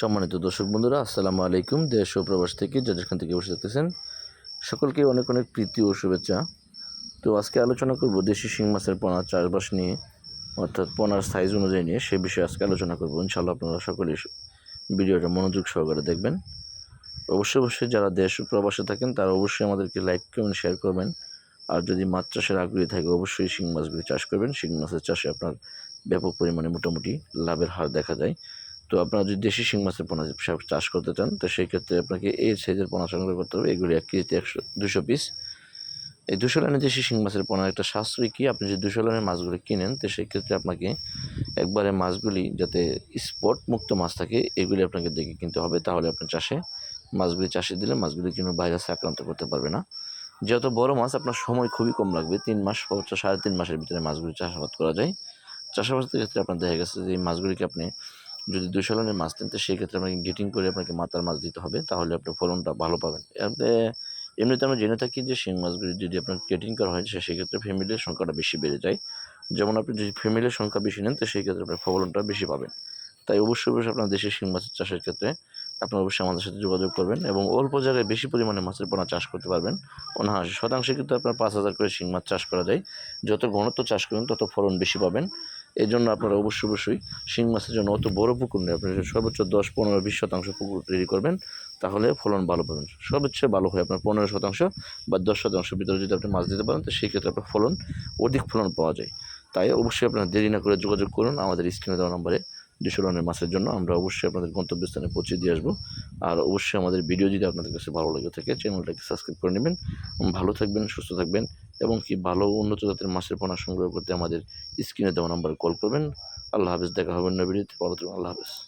সম্মানিত দর্শক বন্ধুরা, আসসালামু আলাইকুম। দেশ ও প্রবাস থেকে যে যেখান থেকে বসে থাকতেছেন, সকলকে অনেক অনেক প্রীতি ও শুভেচ্ছা। তো আজকে আলোচনা করব দেশি শিং মাছের পোনা চাষবাস নিয়ে, অর্থাৎ পোনার সাইজ অনুযায়ী নিয়ে, সে বিষয়ে আজকে আলোচনা করব। ইনশাল্লাহ আপনারা সকলেই ভিডিওটা মনোযোগ সহকারে দেখবেন। অবশ্যই অবশ্যই যারা দেশ ও প্রবাসে থাকেন, তারা অবশ্যই আমাদেরকে লাইক কমেন্ট শেয়ার করবেন। আর যদি মাছ চাষের আগ্রহী থাকে, অবশ্যই শিং মাছগুলি চাষ করবেন। শিং মাছের চাষে আপনার ব্যাপক পরিমাণে মোটামুটি লাভের হার দেখা যায়। তো আপনারা যদি দেশি শিং মাছের পোনা চাষ করতে চান, তো সেই ক্ষেত্রে আপনাকে এই সাইজের পোনা সংগ্রহ করতে হবে। এগুলি এক কেজিতে একশো, দুশো পিস এই দুশো লাইনের দেশি শিং মাছের পোনা একটা সাশ্রয় কি? আপনি যদি দুশো লাইনের মাছগুলি কিনেন, তো সেই ক্ষেত্রে আপনাকে একবারে মাছগুলি যাতে স্পট মুক্ত মাছ থাকে, এগুলি আপনাকে দেখে কিনতে হবে। তাহলে আপনার চাষে মাছগুলি চাষে দিলে মাছগুলি কিন্তু ভাইরাসে আক্রান্ত করতে পারবে না। যত বড় মাছ, আপনার সময় খুবই কম লাগবে। তিন মাস সর্বোচ্চ সাড়ে তিন মাসের ভিতরে মাছগুলি চাষাবাদ করা যায়। চাষাবাদের ক্ষেত্রে আপনার দেখা গেছে যে এই মাছগুলিকে আপনি যদি দুশো লাইনের মাছ নেন তো সেই ক্ষেত্রে আপনাকে গেটিং করে আপনাকে মাথার মাছ দিতে হবে। তাহলে আপনার ফলনটা ভালো পাবেন। এমনিতে আমরা জেনে থাকি যে শিং মাছগুলি যদি আপনার গেটিং করা হয় সেক্ষেত্রে ফ্যামিলির সংখ্যাটা বেশি বেড়ে যায়। যেমন আপনি যদি ফ্যামিলির সংখ্যা বেশি নেন, তো সেই ক্ষেত্রে আপনার ফলনটা বেশি পাবেন। তাই অবশ্যই অবশ্যই আপনার দেশের শিং মাছের চাষের ক্ষেত্রে আপনার অবশ্যই আমাদের সাথে যোগাযোগ করবেন এবং অল্প জায়গায় বেশি পরিমাণে মাছের পোনা চাষ করতে পারবেন। অনাহাসি শতাংশে কিন্তু আপনার পাঁচ হাজার করে শিং মাছ চাষ করা যায়। যত ঘনত্ব চাষ করবেন, তত ফলন বেশি পাবেন। এই জন্য আপনারা অবশ্যই অবশ্যই শিং মাছের জন্য অত বড় পুকুর নেই। আপনি সর্বোচ্চ দশ, পনেরো, বিশ শতাংশ পুকুর তৈরি করবেন, তাহলে ফলন ভালো পাবেন। সর্বোচ্চ ভালো হয় আপনার পনেরো শতাংশ বা দশ শতাংশ ভিতরে যদি আপনি মাছ দিতে পারেন, তো সেই ক্ষেত্রে আপনার ফলন, অধিক ফলন পাওয়া যায়। তাই অবশ্যই আপনারা দেরি না করে যোগাযোগ করুন। আমাদের স্ক্রিনে দেওয়া নম্বরে দুশো রানের মাছের জন্য আমরা অবশ্যই আপনাদের গন্তব্যস্থানে পৌঁছে দিয়ে আসব। আর অবশ্যই আমাদের ভিডিও যদি আপনাদের কাছে ভালো লেগে থাকে, চ্যানেলটাকে সাবস্ক্রাইব করে নেবেন। ভালো থাকবেন, সুস্থ থাকবেন। এবং কি ভালো উন্নত জাতের মাছের পোনা সংগ্রহ করতে আমাদের স্ক্রিনে দেওয়া নম্বরে কল করবেন। আল্লাহ হাফেজ, দেখা হবে নবীন আল্লাহ হাফেজ।